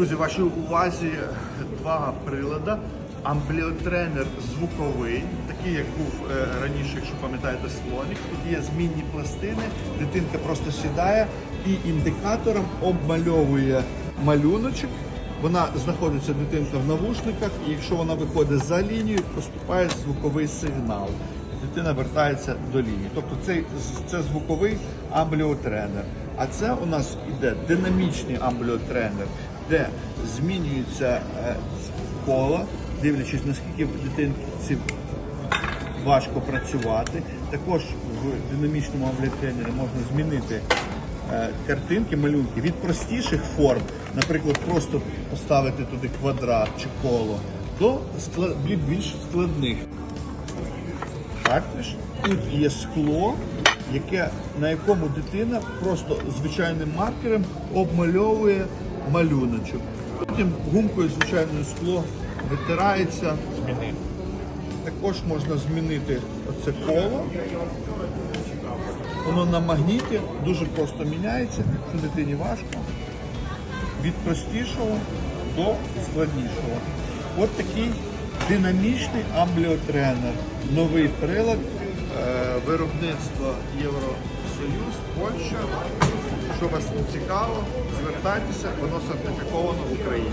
Друзі, вашій увазі два прилади. Амбліотренер звуковий, такий як був е, раніше, якщо пам'ятаєте, слонік. Тут є змінні пластини, дитинка просто сідає і індикатором обмальовує малюночок. Вона знаходиться дитинка в навушниках, і якщо вона виходить за лінію, поступає звуковий сигнал. Дитина вертається до лінії. Тобто це, це звуковий амбліотренер. А це у нас іде динамічний амбліотренер, де змінюється е, коло, дивлячись, наскільки дитинці важко працювати. Також в динамічному амбліотренері можна змінити е, картинки, малюнки від простіших форм, наприклад, просто поставити туди квадрат чи коло, до більш складних. Також тут є скло, яке, на якому дитина просто звичайним маркером обмальовує малюночок. Потім гумкою звичайною скло витирається. Також можна змінити оце коло. Воно на магніті дуже просто міняється, що дитині важко. Від простішого до складнішого. От такий динамічний амбліотренер. Новий прилад е, виробництва Євросоюз, Польща. Якщо вас цікаво, звертайтеся, воно сертифіковано в Україні.